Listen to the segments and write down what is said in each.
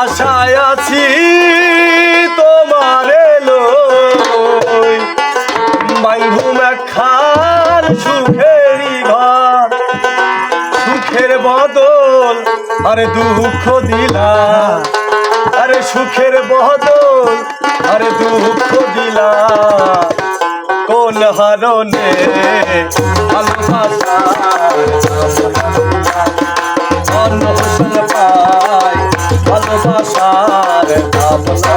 আশায় আছি তোমার এলো। বান্ধুম খান সুখেরই ঘর, সুখের বদল, আরে দুঃখ দিলা। আরে সুখের বদল, আরে দুঃখ দিলা। কোন হারনে ভালোবাসা ভালোবাসার ভাবনা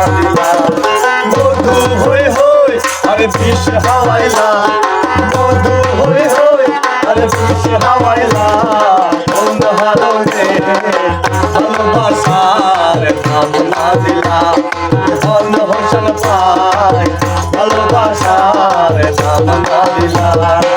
মধু হই হই আরে বিষ হাওয়াইলা মধু হই হই আরে বিষ হাওয়াইলা কোন হারনে ভালোবাসার ভাবনা দিলা অন্য হোসেন পাই ভালোবাসার ভাবনা দিলা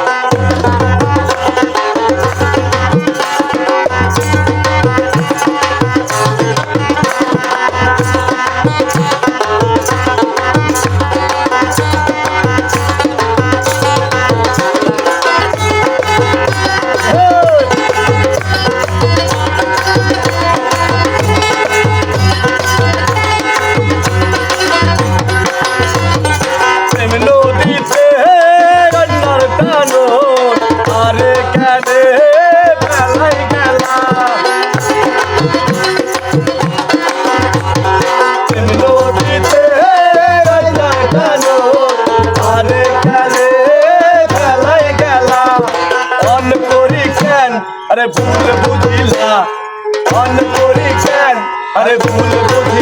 আরে ভুল বুঝিলা। অন করি কেন আরে ভুল বুঝিলা